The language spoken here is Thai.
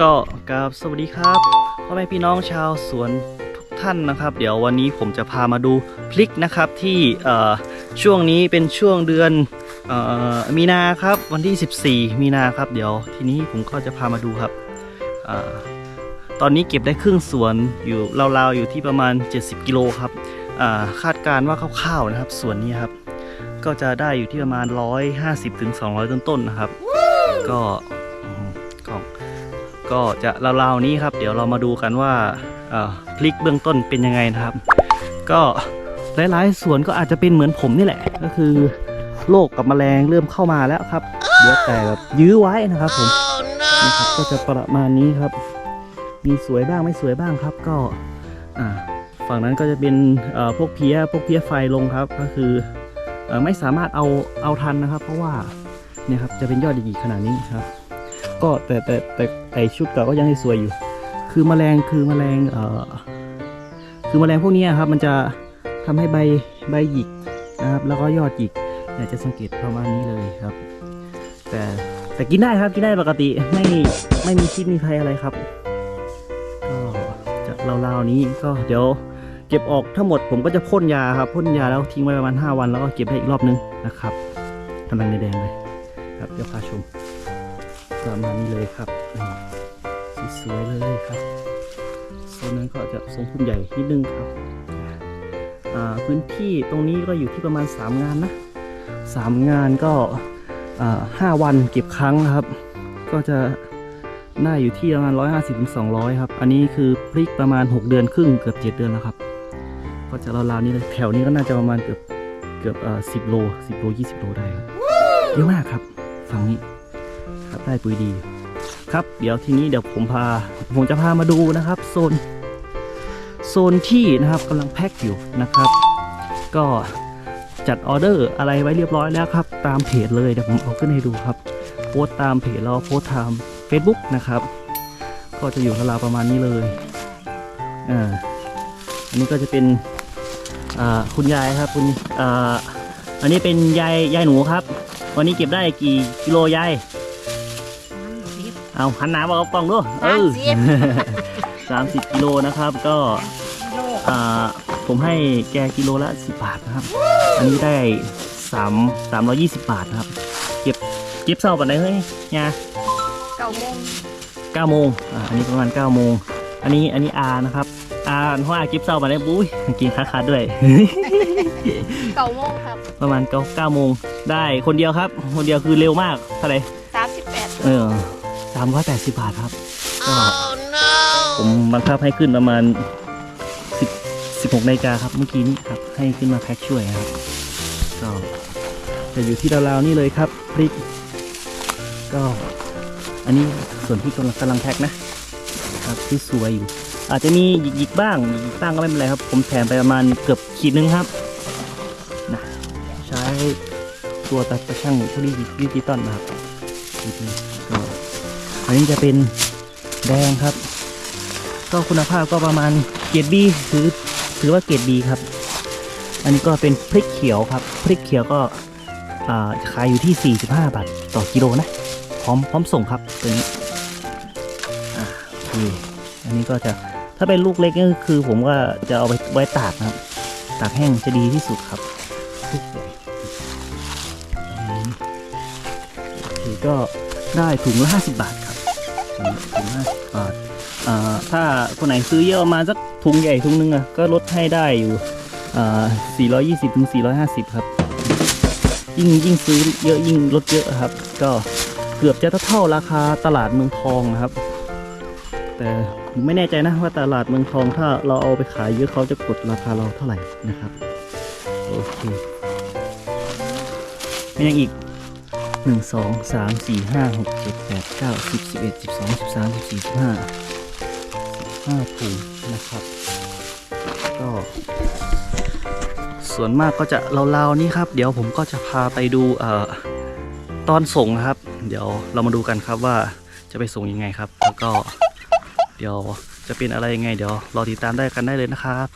ก็กราบสวัสดีครับพ่อแม่พี่น้องชาวสวนทุกท่านนะครับ เดี๋ยววันนี้ผมจะพามาดูพริกนะครับที่เอ่อช่วงนี้เป็นช่วงเดือนเอ่อมีนาครับวันที่ 14 มีนาครับ เดี๋ยวทีนี้ผมก็จะพามาดูครับเอ่อตอนนี้เก็บได้ครึ่งสวนอยู่ราวๆอยู่ที่ประมาณ 70 กิโลครับอ่าคาดการณ์ว่าคร่าวๆนะครับส่วนนี้ครับ ก็จะได้อยู่ที่ประมาณ 150ถึง200 ต้นๆนะครับ ก็อืมก็ ก็จะราวๆนี้ครับ เดี๋ยวเรามาดูกันว่าพลิกเบื้องต้นเป็นยังไงนะครับ ก็หลายๆสวนก็อาจจะเป็นเหมือนผมนี่แหละ ก็คือโรคกับแมลงเริ่มเข้ามาแล้วครับเดี๋ยวแต่แบบยื้อไว้นะครับผมนะครับก็จะประมาณนี้ครับ มีสวยบ้างไม่สวยบ้างครับก็ฝั่งนั้นก็จะเป็นพวกเพี้ยพวกเพี้ยไฟลงครับ ก็คือเอ่อไม่สามารถเอาเอาทันนะครับ เพราะว่าเนี่ยครับจะเป็นยอดใหญ่ๆขนาดนี้ครับ ก็แต่แต่แต่ไอชุดเก่าก็ยังสวยอยู่ คือแมลงคือแมลงเอ่อคือแมลงพวกนี้ครับมันจะทำให้ใบใบหยิกนะครับแล้วก็ยอดหยิกอยากจะสังเกตประมาณนี้เลยครับ แต่แต่กินได้ครับกินได้ปกติไม่ไม่มีพิษมีภัยอะไรครับ ก็จะราวๆนี้ก็เดี๋ยวเก็บออกทั้งหมดผมก็จะพ่นยาครับพ่นยาแล้วทิ้งไว้ประมาณ 5 วันแล้วก็เก็บได้อีกรอบนึงนะครับกำลังแดงเลยครับเดี๋ยวพาชม ประมาณนี้เลยครับสวยๆเลยครับโซนนั้นก็จะทรงพุ่มใหญ่นิดนึงครับพื้นที่ตรงนี้ก็อยู่ที่ประมาณ 3 งานนะ 3 งานก็อ่าห้าวันเก็บครั้งครับ ก็จะได้อยู่ที่ประมาณ 150ถึง200ครับ อันนี้คือพริกประมาณ 6 เดือนครึ่งเกือบ 7 เดือนแล้วครับ ก็จะราวๆนี้เลยแถวนี้ก็น่าจะประมาณเกือบเกือบสิบโลสิบโลยี่สิบโลได้ครับเยอะมากครับฝั่งนี้ ครับได้ปุ๋ยดี ครับเดี๋ยวทีนี้เดี๋ยวผมพาผมจะพามาดูนะครับโซนโซนที่นะครับกำลังแพ็คอยู่นะครับ ก็จัดออเดอร์อะไรไว้เรียบร้อยแล้วครับ ตามเพจเลยเดี๋ยวผมเอาขึ้นให้ดูครับ โพสต์ตามเพจแล้วโพสต์ทาง Facebook นะครับ ก็จะอยู่ราวประมาณนี้เลยอ่าอันนี้ก็จะเป็นคุณยายครับคุณออันนี้เป็นยายยายหนูครับ วันนี้เก็บได้กี่กิโลยาย เอาหันหนาบอกกล้องดูเออสามสิบกิโลนะครับก็อ่าผมให้แกกิโลละสิบบาทนะครับ อันนี้ได้สามสามร้อยี่สิบบาทนะครับ เก็บเก็บเศร้าปันไหนเฮ้ยยาเก้าโมงเก้าโมงอ่าอันนี้ประมาณเก้าโมงอันนี้อันนี้อานะครับอาเพราะอากิฟเศร้าปันไหนบุ้ยกินคาคาด้วยเก้าโมงครับ ประมาณเก้าเก้าโมงได้คนเดียวครับ คนเดียวคือเร็วมากเท่าไหร่สามสิบแปดเออ สามร้อยแปดสิบบาทครับก็ผมบังคับให้ขึ้นประมาณสิบสิบหกนาฬิกาครับเมื่อกี้นี้ครับ ให้ขึ้นมาแพ็คช่วยครับก็จะอยู่ที่ราวๆนี่เลยครับพริกก็อันนี้ส่วนที่กำลังกำลังแพ็คนะครับที่สวยอยู่ อาจจะมีหยิกๆบ้างหยิกๆบ้างก็ไม่เป็นไรครับ ผมแถมไปประมาณเกือบขีดนึงครับนะใช้ตัวตัดกระช่างผู้ดีดิจิตอลนะครับขีดนึงก็ อันนี้จะเป็นแดงครับ ก็คุณภาพก็ประมาณเกรดบีถือถือว่าเกรดบีครับ อันนี้ก็เป็นพริกเขียวครับ พริกเขียวก็ขายอยู่ที่ 45 บาทต่อกิโลนะ พร้อมพร้อมส่งครับตัวนี้อ่าโอเคอันนี้ก็จะถ้าเป็นลูกเล็กก็คือผมก็จะเอาไปไว้ตากนะครับ ตากแห้งจะดีที่สุดครับลูกใหญ่โอเคก็ได้ถุงละ 50 บาทครับ ถุงถุงละ50บาทอ่าถ้าคนไหนซื้อเยอะมาสักถุงใหญ่ถุงนึงอะก็ลดให้ได้อยู่อ่า420ถึง450ครับ ยิ่งยิ่งซื้อเยอะยิ่งลดเยอะครับ ก็เกือบจะเท่าราคาตลาดเมืองทองนะครับ แต่ผมไม่แน่ใจนะว่าตลาดเมืองทองถ้าเราเอาไปขายเยอะเขาจะกดราคาเราเท่าไหร่นะครับ โอเคมีอยังอีก หนึ่งสองสามสี่ห้าหกเจ็ดแปดเก้าสิบสิบเอ็ดสิบสองสิบสามสิบสี่สิบห้าสิบห้าถุงนะครับ ก็ส่วนมากก็จะราวๆนี้ครับ เดี๋ยวผมก็จะพาไปดูเอ่อตอนส่งนะครับ เดี๋ยวเรามาดูกันครับว่าจะไปส่งยังไงครับ แล้วก็เดี๋ยวจะเป็นอะไรยังไง เดี๋ยวรอติดตามได้กันได้เลยนะครับ